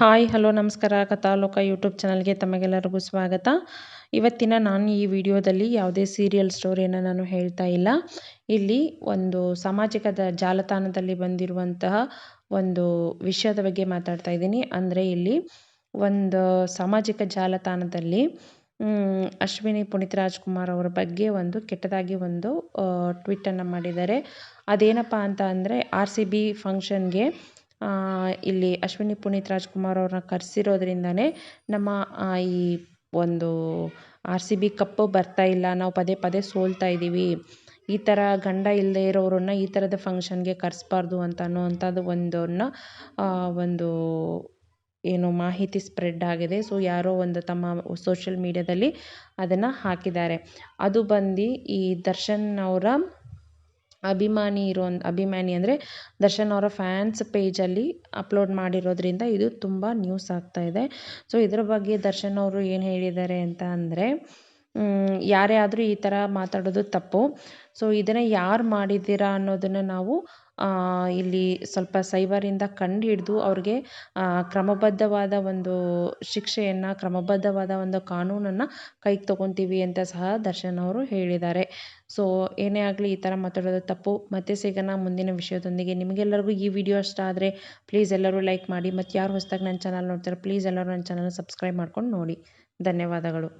Hi, hello, ನಮಸ್ಕಾರ. ಕಥಾಲೋಕ YouTube ಚಾನಲ್ಗೆ ತಮಗೆಲ್ಲರಿಗೂ ಸ್ವಾಗತ. ಇವತ್ತಿನ ನಾನು ಈ ವಿಡಿಯೋದಲ್ಲಿ ಯಾವುದೇ ಸೀರಿಯಲ್ ಸ್ಟೋರಿಯನ್ನು ನಾನು ಹೇಳ್ತಾ ಇಲ್ಲ. ಇಲ್ಲಿ ಒಂದು ಸಾಮಾಜಿಕ ಜಾಲತಾಣದಲ್ಲಿ ಬಂದಿರುವಂತಹ ಒಂದು ವಿಷಯದ ಬಗ್ಗೆ ಮಾತಾಡ್ತಾ ಇದ್ದೀನಿ. ಅಂದರೆ ಇಲ್ಲಿ ಒಂದು ಸಾಮಾಜಿಕ ಜಾಲತಾಣದಲ್ಲಿ ಅಶ್ವಿನಿ ಪುನೀತ್ ರಾಜ್ಕುಮಾರ್ ಅವರ ಬಗ್ಗೆ ಒಂದು ಕೆಟ್ಟದಾಗಿ ಒಂದು ಟ್ವೀಟನ್ನು ಮಾಡಿದ್ದಾರೆ. ಅದೇನಪ್ಪ ಅಂತ ಅಂದರೆ ಆರ್ ಸಿ ಬಿ ಫಂಕ್ಷನ್ಗೆ ಇಲ್ಲಿ ಅಶ್ವಿನಿ ಪುನೀತ್ ರಾಜ್ಕುಮಾರ್ ಅವ್ರನ್ನ ಕರೆಸಿರೋದ್ರಿಂದನೇ ನಮ್ಮ ಈ ಒಂದು ಆರ್ ಸಿ ಬಿ ಕಪ್ಪು ಬರ್ತಾ ಇಲ್ಲ, ನಾವು ಪದೇ ಪದೇ ಸೋಲ್ತಾ ಇದ್ದೀವಿ ಈ ಥರ ಗಂಡ ಇಲ್ಲದೆ ಇರೋರನ್ನ ಈ ಥರದ ಫಂಕ್ಷನ್ಗೆ ಕರೆಸ್ಬಾರ್ದು ಅಂತ ಅನ್ನುವಂಥದ್ದು ಒಂದನ್ನು ಒಂದು ಏನು ಮಾಹಿತಿ ಸ್ಪ್ರೆಡ್ ಆಗಿದೆ. ಸೊ, ಯಾರೋ ಒಂದು ತಮ್ಮ ಸೋಷಿಯಲ್ ಮೀಡ್ಯಾದಲ್ಲಿ ಅದನ್ನು ಹಾಕಿದ್ದಾರೆ. ಅದು ಬಂದು ಈ ದರ್ಶನ್ ಅವರ ಅಭಿಮಾನಿ ಇರೋ ಅಭಿಮಾನಿ ಅಂದರೆ ದರ್ಶನ್ ಅವರ ಫ್ಯಾನ್ಸ್ ಪೇಜಲ್ಲಿ ಅಪ್ಲೋಡ್ ಮಾಡಿರೋದ್ರಿಂದ ಇದು ತುಂಬ ನ್ಯೂಸ್ ಆಗ್ತಾ ಇದೆ. ಸೊ ಇದರ ಬಗ್ಗೆ ದರ್ಶನ್ ಅವರು ಏನು ಹೇಳಿದ್ದಾರೆ ಅಂತ ಅಂದರೆ ಯಾರೇ ಆದರೂ ಈ ಥರ ಮಾತಾಡೋದು ತಪ್ಪು. ಸೊ ಇದನ್ನು ಯಾರು ಮಾಡಿದ್ದೀರಾ ಅನ್ನೋದನ್ನು ನಾವು ಇಲ್ಲಿ ಸ್ವಲ್ಪ ಸೈಬರಿಂದ ಕಂಡು ಹಿಡಿದು ಅವ್ರಿಗೆ ಕ್ರಮಬದ್ಧವಾದ ಒಂದು ಶಿಕ್ಷೆಯನ್ನು, ಕ್ರಮಬದ್ಧವಾದ ಒಂದು ಕಾನೂನನ್ನು ಕೈಗೆ ತೊಗೊತೀವಿ ಅಂತ ಸಹ ದರ್ಶನ್ ಅವರು ಹೇಳಿದ್ದಾರೆ. ಸೊ ಏನೇ ಆಗಲಿ ಈ ಥರ ಮಾತಾಡೋದು ತಪ್ಪು. ಮತ್ತೆ ಸಿಗೋಣ ಮುಂದಿನ ವಿಷಯದೊಂದಿಗೆ. ನಿಮಗೆಲ್ಲರಿಗೂ ಈ ವಿಡಿಯೋ ಇಷ್ಟ ಆದರೆ ಪ್ಲೀಸ್ ಎಲ್ಲರೂ ಲೈಕ್ ಮಾಡಿ. ಮತ್ತು ಯಾರು ಹೊಸದಾಗಿ ನನ್ನ ಚಾನಲ್ ನೋಡ್ತಾರೆ ಪ್ಲೀಸ್ ಎಲ್ಲರೂ ನನ್ನ ಚಾನಲ್ ಸಬ್ಸ್ಕ್ರೈಬ್ ಮಾಡ್ಕೊಂಡು ನೋಡಿ. ಧನ್ಯವಾದಗಳು.